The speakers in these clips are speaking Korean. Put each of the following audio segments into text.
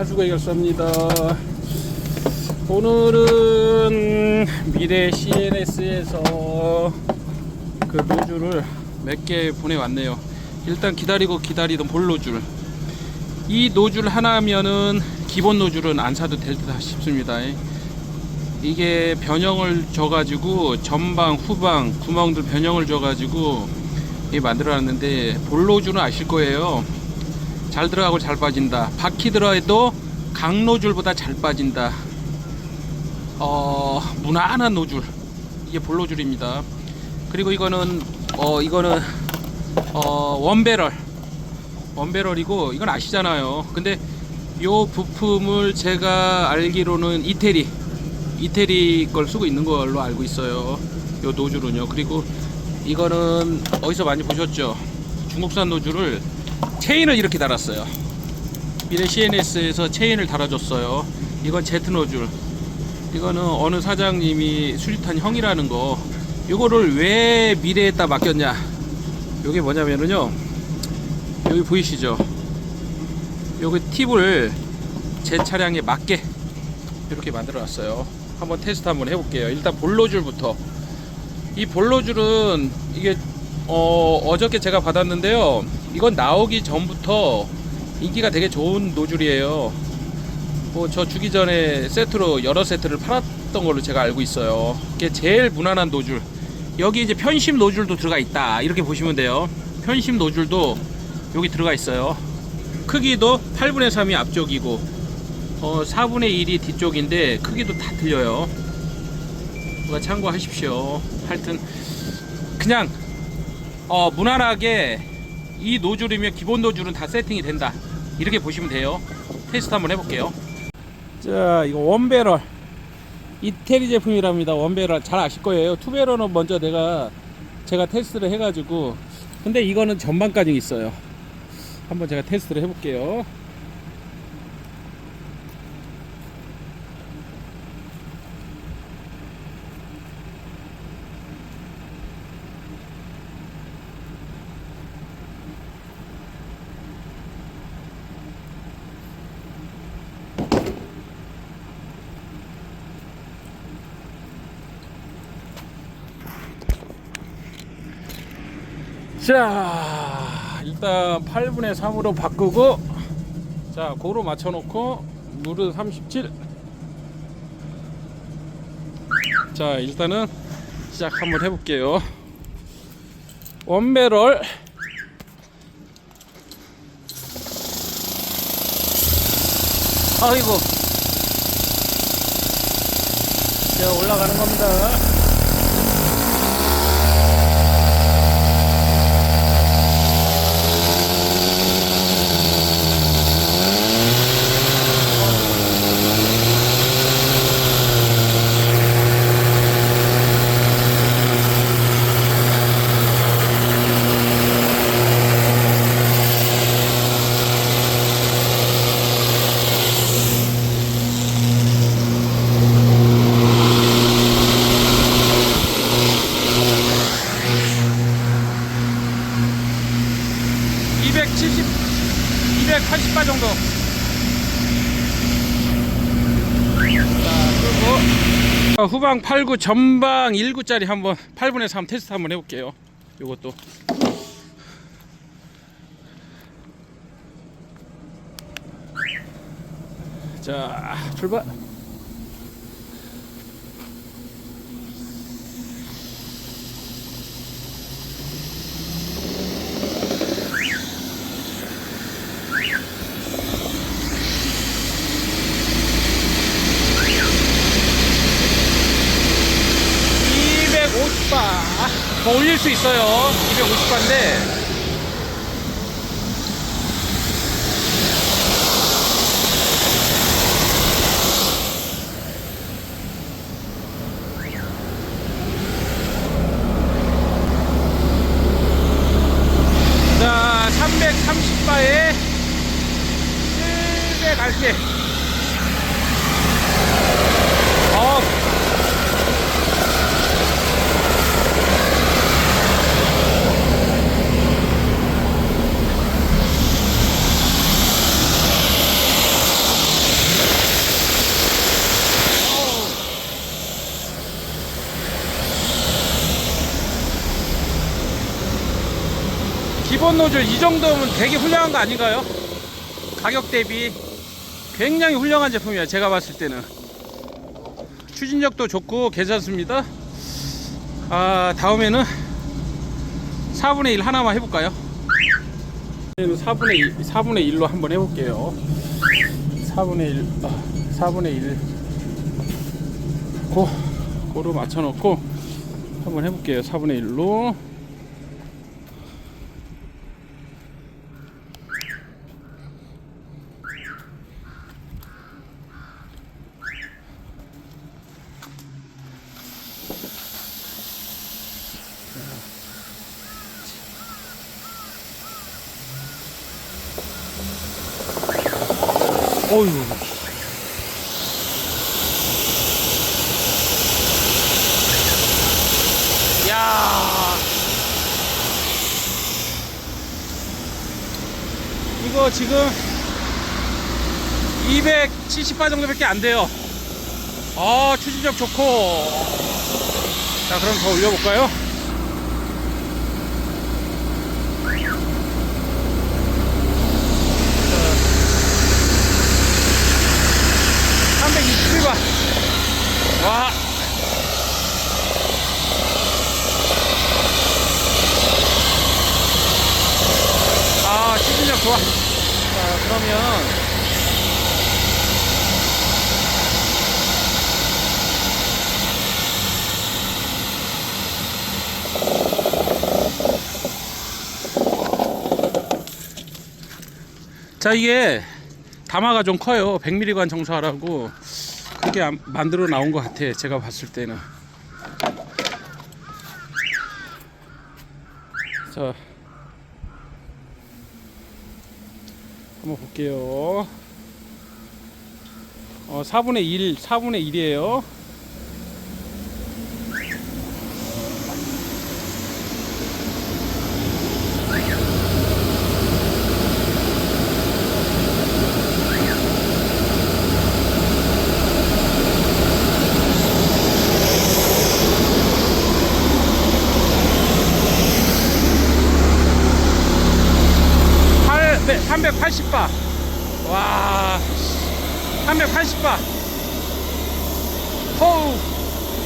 하수구 해결사입니다. 오늘은 미래 CNS에서 그 노즐을 몇 개 보내왔네요. 일단 기다리고 기다리던 볼 노즐. 이 노즐 하나면은 기본 노즐은 안 사도 될 듯 싶습니다. 이게 변형을 줘가지고 전방, 후방 구멍들 변형을 줘가지고 이 만들어놨는데 볼 노즐은 아실 거예요. 잘 들어가고 잘 빠진다. 바퀴 들어도 강 노즐보다 잘 빠진다. 어 무난한 노즐 이게 볼 노즐입니다. 그리고 이거는 어 이거는 어 원배럴 원배럴이고 이건 아시잖아요. 근데 요 부품을 제가 알기로는 이태리 이태리 걸 쓰고 있는 걸로 알고 있어요. 요 노즐은요. 그리고 이거는 어디서 많이 보셨죠? 중국산 노즐을 체인을 이렇게 달았어요. 미래 CNS에서 체인을 달아줬어요. 이건 제트 노즐. 이거는 어느 사장님이 수리탄 형이라는 거. 이거를 왜 미래에다 맡겼냐? 이게 뭐냐면은요. 여기 보이시죠? 여기 팁을 제 차량에 맞게 이렇게 만들어 놨어요. 한번 테스트 한번 해볼게요. 일단 볼로줄부터. 이 볼로줄은 이게 어, 어저께 제가 받았는데요. 이건 나오기 전부터 인기가 되게 좋은 노즐이에요. 뭐 저 주기 전에 세트로 여러 세트를 팔았던 걸로 제가 알고 있어요. 이게 제일 무난한 노즐. 여기 이제 편심 노즐도 들어가 있다. 이렇게 보시면 돼요. 편심 노즐도 여기 들어가 있어요. 크기도 8분의 3이 앞쪽이고 어, 4분의 1이 뒤쪽인데 크기도 다 틀려요. 참고하십시오. 하여튼 그냥 어, 무난하게 이 노즐이면 기본 노즐은 다 세팅이 된다. 이렇게 보시면 돼요. 테스트 한번 해볼게요. 자, 이거 원배럴. 이태리 제품이랍니다. 원배럴. 잘 아실 거예요. 투배럴은 먼저 내가 제가 테스트를 해가지고. 근데 이거는 전반까지 있어요. 한번 제가 테스트를 해볼게요. 자, 일단 8분의 3으로 바꾸고, 자, 고로 맞춰놓고, 물은 37. 자, 일단은 시작 한번 해볼게요. 원배럴. 아이고. 자, 올라가는 겁니다. 후방 89 전방 19짜리 한번 8분의 3 테스트 한번 해볼게요. 요것도. 자 출발 (250바) 더 올릴 수 있어요. (250바인데) 자 330바에 700 RPM 어 수원 노즐 이 정도면 되게 훌륭한 거 아닌가요? 가격 대비 굉장히 훌륭한 제품이에요. 제가 봤을 때는 추진력도 좋고 괜찮습니다. 아 다음에는 4분의 1 하나만 해볼까요? 4분의 1, 4분의 1로 한번 해볼게요. 4분의 1, 아, 4분의 1. 고, 고로 맞춰놓고 한번 해볼게요. 4분의 1로. 어휴. 야. 이거 지금 270바 정도밖에 안 돼요. 아, 추진력 좋고. 자, 그럼 더 올려볼까요? 자, 321바. 와. 아, 추진력 좋아. 자, 그러면. 자, 이게 담화가 좀 커요. 100mg 정수하라고. 안- 만들어 나온 것 같아. 제가 봤을 때는. 자. 한번 볼게요. 어, 4분의 1, 4분의 1이에요. 팔, 네, 380바. 와, 380바. 호우,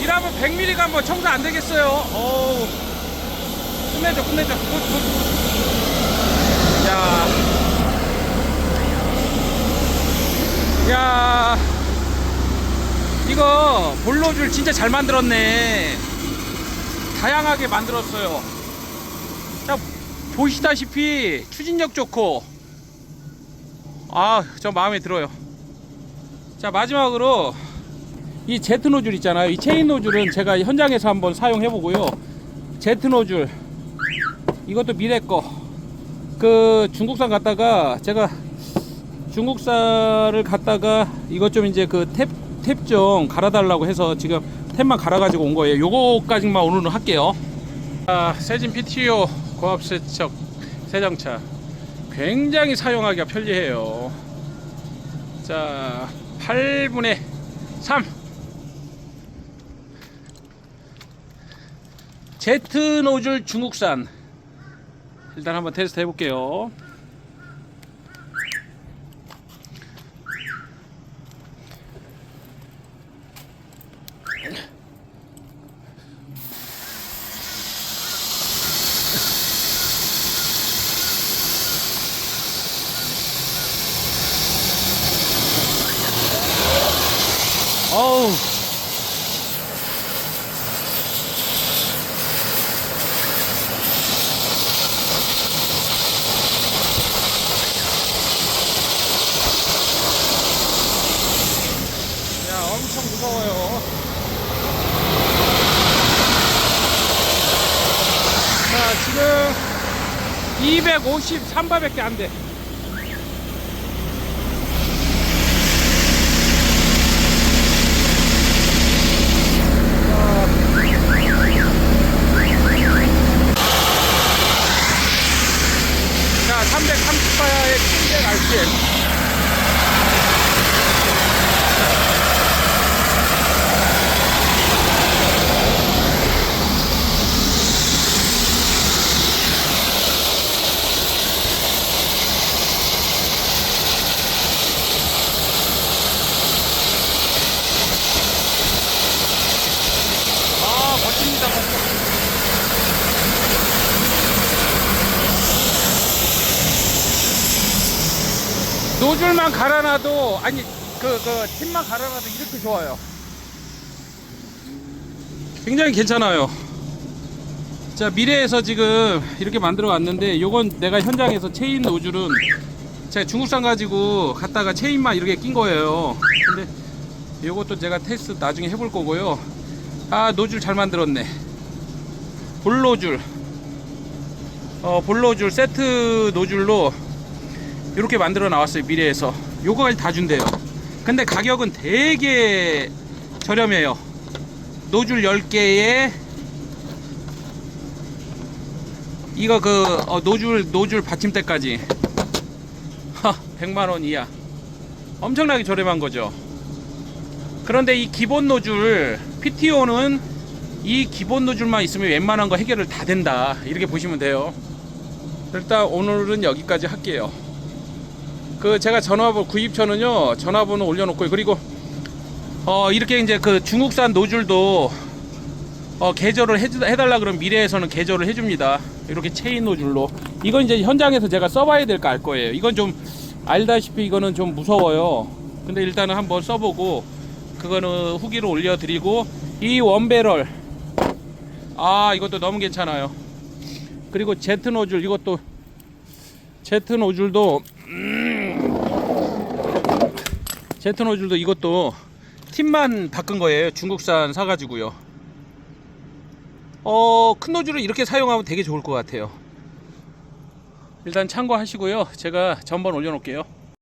이러면 100mg가 뭐 청소 안 되겠어요. 어우, 끝내줘, 끝내줘. 굿, 굿. 야, 야, 이거 볼로줄 진짜 잘 만들었네. 다양하게 만들었어요. 자, 보시다시피 추진력 좋고 아 저 마음에 들어요. 자 마지막으로 이 제트 노즐 있잖아요. 이 체인 노즐은 제가 현장에서 한번 사용해 보고요. 제트 노즐. 이것도 미래 거 그 중국산 갔다가 제가 중국산을 갔다가 이것 좀 이제 그 탭 탭 좀 갈아달라고 해서 지금 탭만 갈아가지고 온 거예요. 요거까지만 오늘은 할게요. 아, 세진 PTO 고압 세척 세정차 굉장히 사용하기가 편리해요. 자, 8분의 3 제트 노즐 중국산 일단 한번 테스트 해볼게요. 어우. 야, 엄청 무서워요. 자, 지금 253바밖에 안 돼. 자, 330바의 700 RPM. 노즐만 갈아놔도 아니 그그 팁만 갈아놔도 이렇게 좋아요. 굉장히 괜찮아요. 자 미래에서 지금 이렇게 만들어 왔는데 요건 내가 현장에서 체인 노즐은 제가 중국산 가지고 갔다가 체인만 이렇게 낀 거예요. 근데 요것도 제가 테스트 나중에 해볼 거고요. 아 노즐 잘 만들었네. 볼노즐 어 볼노즐 세트 노즐로 이렇게 만들어 나왔어요 미래에서. 요거까지 다 준대요. 근데 가격은 되게 저렴해요. 노즐 10개에 이거 그 어, 노즐 노즐 받침대까지. 하 100만원 이하. 엄청나게 저렴한 거죠. 그런데 이 기본 노즐 PTO는 이 기본 노즐만 있으면 웬만한 거 해결을 다 된다. 이렇게 보시면 돼요. 일단 오늘은 여기까지 할게요 그 제가 전화번호 구입처는요 전화번호 올려놓고요. 그리고 어 이렇게 이제 그 중국산 노즐도 어 개조를 해, 해달라 그러면 미래에서는 개조를 해줍니다. 이렇게 체인 노즐로. 이건 이제 현장에서 제가 써봐야 될 거 알 거예요. 이건 좀 알다시피 이거는 좀 무서워요. 근데 일단은 한번 써보고 그거는 후기를 올려드리고 이 원배럴. 아 이것도 너무 괜찮아요. 그리고 제트 노즐 이것도 제트 노즐도 제트 노즐도 이것도 팁만 바꾼 거예요. 중국산 사가지고요. 어 큰 노즐을 이렇게 사용하면 되게 좋을 것 같아요. 일단 참고하시고요. 제가 전번 올려놓을게요